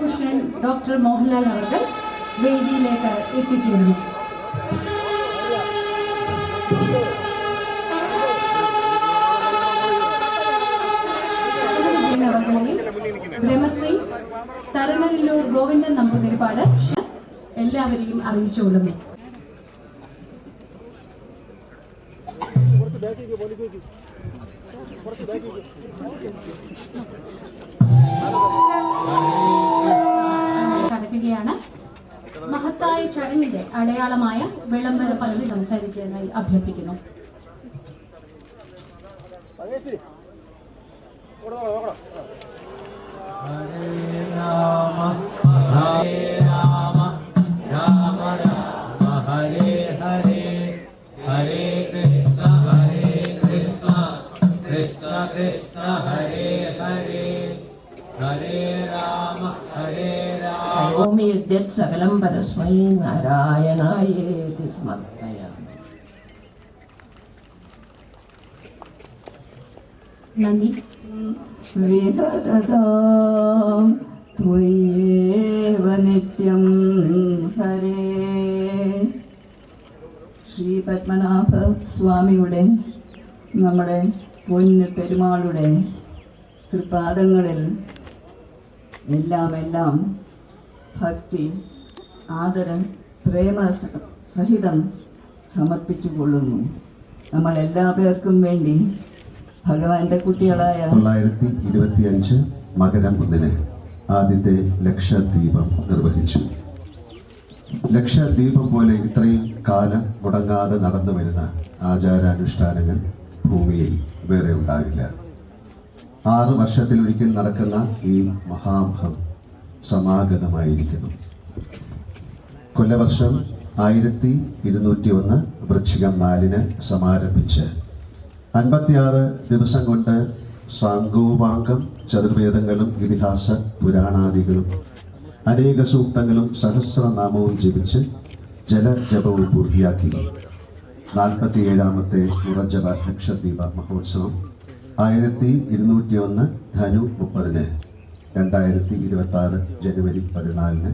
Padma Bhushan doctor Mohanlal അവർക്ക് വേദിയിലേക്ക് എത്തിച്ചേരുന്നു. ബ്രഹ്മശ്രീ തരണനല്ലൂർ ഗോവിന്ദൻ നമ്പൂതിരിപ്പാട് എല്ലാവരെയും അറിയിച്ചുകൊള്ളുന്നു കടക്കുകയാണ് മഹത്തായ ചടങ്ങിന്റെ അടയാളമായ വിളംബര പള്ളി സംസാരിക്കാനായി അഭ്യർത്ഥിക്കുന്നു. Hare Rama, സകലം പരസ്മൈ നാരായണായേതി സമർപ്പയാമി. നന്ദി. നിത്യം ഹരേ. ശ്രീ പത്മനാഭ സ്വാമിയുടെ നമ്മുടെ പൊന്ന് പെരുമാളുടെ തൃപാദങ്ങളിൽ എല്ലാം എല്ലാം ഭക്തി ആദരം പ്രേമ സഹിതം സമർപ്പിച്ചു കൊള്ളുന്നു നമ്മൾ എല്ലാ പേർക്കും വേണ്ടി ഭഗവാന്റെ കുട്ടികളായ തൊള്ളായിരത്തി ഇരുപത്തി അഞ്ച് മകരം ഒന്നിന് ആദ്യത്തെ ലക്ഷദ്വീപം നിർവഹിച്ചു. ലക്ഷദ്വീപം പോലെ ഇത്രയും കാലം മുടങ്ങാതെ നടന്നു വരുന്ന ആചാരാനുഷ്ഠാനങ്ങൾ ഭൂമിയിൽ വേറെ ഉണ്ടാകില്ല. ആറ് വർഷത്തിലൊരിക്കൽ നടക്കുന്ന ഈ മഹാമഹം സമാഗതമായിരിക്കുന്നു. കൊല്ലവർഷം ആയിരത്തി ഇരുന്നൂറ്റി ഒന്ന് വൃശ്ചികം നാലിന് സമാരംഭിച്ച് അൻപത്തിയാറ് ദിവസം കൊണ്ട് സാങ്കോപാംഗം ചതുർവേദങ്ങളും ഇതിഹാസ പുരാണാദികളും അനേക സൂക്തങ്ങളും സഹസ്രനാമവും ജപിച്ച് ജലജപവും പൂർത്തിയാക്കി. നാൽപ്പത്തിയേഴാമത്തെ ഉറജപ ലക്ഷദ്വീപ മഹോത്സവം ആയിരത്തി ഇരുന്നൂറ്റി ഒന്ന് ധനു മുപ്പതിന് രണ്ടായിരത്തി ഇരുപത്തി ആറ് ജനുവരി പതിനാലിന്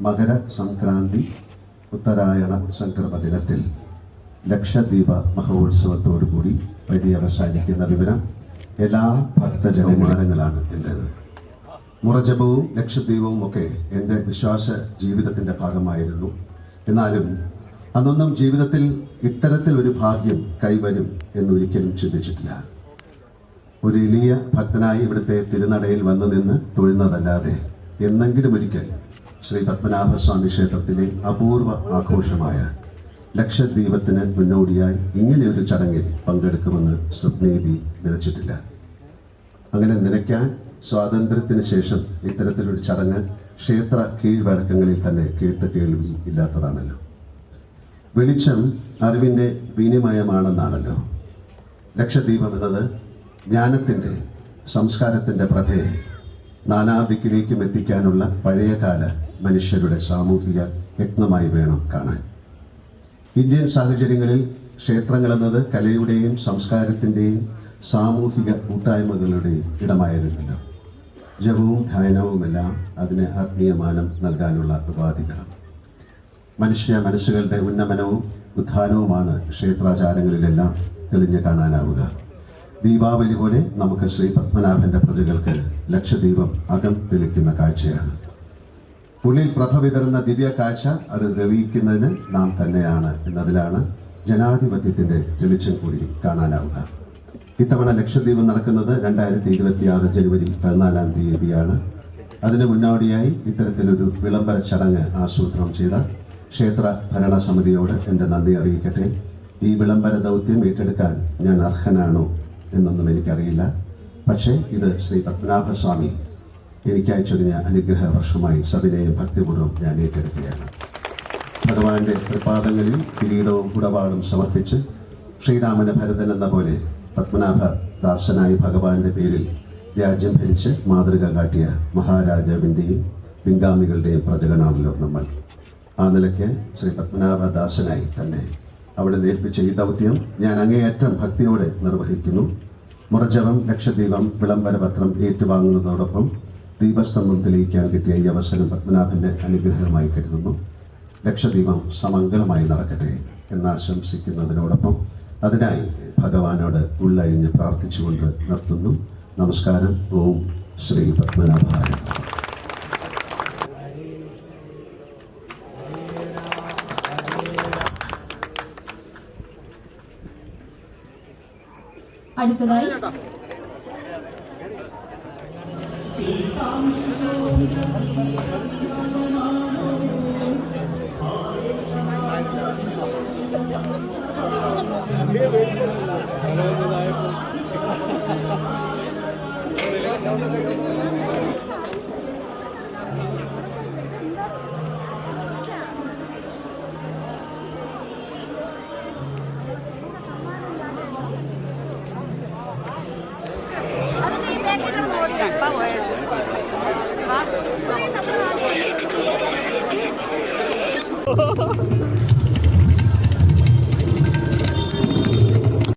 മകര സംക്രാന്തി ഉത്തരായണ സംക്രമ ദിനത്തിൽ ലക്ഷദ്വീപ മഹോത്സവത്തോടുകൂടി പര്യവസാനിക്കുന്ന വിവരം എല്ലാ ഭക്തജനമാനങ്ങളാണ് എന്റേത് മുറജപവും ലക്ഷദ്വീപവും ഒക്കെ എന്റെ വിശ്വാസ ജീവിതത്തിന്റെ ഭാഗമായിരുന്നു. എന്നാലും അന്നൊന്നും ജീവിതത്തിൽ ഇത്തരത്തിൽ ഒരു ഭാഗ്യം കൈവരും എന്നൊരിക്കലും ചിന്തിച്ചിട്ടില്ല. ഒരു എളിയ ഭക്തനായി ഇവിടുത്തെ തിരുനടയിൽ വന്നു നിന്ന് തൊഴുന്നതല്ലാതെ എന്നെങ്കിലും ഒരിക്കൽ ശ്രീ പത്മനാഭസ്വാമി ക്ഷേത്രത്തിലെ അപൂർവ ആഘോഷമായ ലക്ഷദ്വീപത്തിന് മുന്നോടിയായി ഇങ്ങനെയൊരു ചടങ്ങിൽ പങ്കെടുക്കുമെന്ന് സ്വപ്നേബി നിലച്ചിട്ടില്ല അങ്ങനെ നനയ്ക്കാൻ സ്വാതന്ത്ര്യത്തിന് ശേഷം ഇത്തരത്തിലൊരു ചടങ്ങ് ക്ഷേത്ര കീഴ്വഴക്കങ്ങളിൽ തന്നെ കേട്ട് കേൾവി ഇല്ലാത്തതാണല്ലോ. വെളിച്ചം അറിവിന്റെ വിനിമയമാണെന്നാണല്ലോ. ലക്ഷദ്വീപം എന്നത് ജ്ഞാനത്തിന്റെ സംസ്കാരത്തിന്റെ പ്രഭയെ നാനാദിക്കിലേക്കും എത്തിക്കാനുള്ള പഴയകാല മനുഷ്യരുടെ സാമൂഹിക യത്നമായി വേണം കാണാൻ. ഇന്ത്യൻ സാഹചര്യങ്ങളിൽ ക്ഷേത്രങ്ങളെന്നത് കലയുടെയും സംസ്കാരത്തിന്റെയും സാമൂഹിക കൂട്ടായ്മകളുടെയും ഇടമായിരുന്നല്ലോ. ജപവും ധ്യാനവുമെല്ലാം അതിന് ആത്മീയമാനം നൽകാനുള്ള ഉപാധികളാണ്. മനുഷ്യ മനസ്സുകളുടെ ഉന്നമനവും ഉത്ഥാനവുമാണ് ക്ഷേത്രാചാരങ്ങളിലെല്ലാം തെളിഞ്ഞു കാണാനാവുക. ദീപാവലി പോലെ നമുക്ക് ശ്രീ പത്മനാഭന്റെ പ്രതികൾക്ക് ലക്ഷദീപം അകം തെളിക്കുന്ന കാഴ്ചയാണ്. ഉള്ളിൽ പ്രഭ വിതറുന്ന ദിവ്യ കാഴ്ച അത് തെളിയിക്കുന്നതിന് നാം തന്നെയാണ് എന്നതിലാണ് ജനാധിപത്യത്തിന്റെ തെളിച്ചം കൂടി കാണാനാവുക. ഇത്തവണ ലക്ഷദ്വീപ് നടക്കുന്നത് രണ്ടായിരത്തി ഇരുപത്തിയാറ് ജനുവരി പതിനാലാം തീയതിയാണ്. അതിന് മുന്നോടിയായി ഇത്തരത്തിലൊരു വിളംബര ചടങ്ങ് ആസൂത്രണം ചെയ്ത ക്ഷേത്ര ഭരണസമിതിയോട് എന്റെ നന്ദി അറിയിക്കട്ടെ. ഈ വിളംബര ദൗത്യം ഏറ്റെടുക്കാൻ ഞാൻ അർഹനാണോ? എന്നൊന്നും എനിക്കറിയില്ല. പക്ഷേ ഇത് ശ്രീ പത്മനാഭസ്വാമി എനിക്കയച്ചൊരിഞ്ഞ അനുഗ്രഹ വർഷമായി സവിനയം ഭക്തിപൂർവം ഞാൻ ഏറ്റെടുക്കുകയാണ്. ഭഗവാന്റെ തൃപാദങ്ങളിൽ കിരീടവും കുടപാടും സമർപ്പിച്ച് ശ്രീരാമന് ഭരതൻ എന്ന പോലെ പത്മനാഭ ദാസനായി ഭഗവാന്റെ പേരിൽ രാജ്യം ഭരിച്ച് മാതൃക കാട്ടിയ മഹാരാജാവിന്റെയും പിൻഗാമികളുടെയും പ്രജകനാണല്ലോ നമ്മൾ. ആ നിലയ്ക്ക് ശ്രീ പത്മനാഭദാസനായി തന്നെ അവിടെ ഏൽപ്പിച്ച ഈ ദൗത്യം ഞാൻ അങ്ങേയറ്റം ഭക്തിയോടെ നിർവഹിക്കുന്നു. മുറജപം ലക്ഷദ്വീപം വിളംബരപത്രം ഏറ്റുവാങ്ങുന്നതോടൊപ്പം ദീപസ്തംഭം തെളിയിക്കാൻ കിട്ടിയ ഈ അവസരം പത്മനാഭന്റെ അനുഗ്രഹമായി കരുതുന്നു. ലക്ഷദ്വീപം സമംഗളമായി നടക്കട്ടെ എന്നാശംസിക്കുന്നതിനോടൊപ്പം അതിനായി ഭഗവാനോട് ഉള്ളഴിഞ്ഞ് പ്രാർത്ഥിച്ചുകൊണ്ട് നിർത്തുന്നു. നമസ്കാരം. ഓം ശ്രീ പത്മനാഭായ. അടുത്തതായി അത് നീ നോടിയാ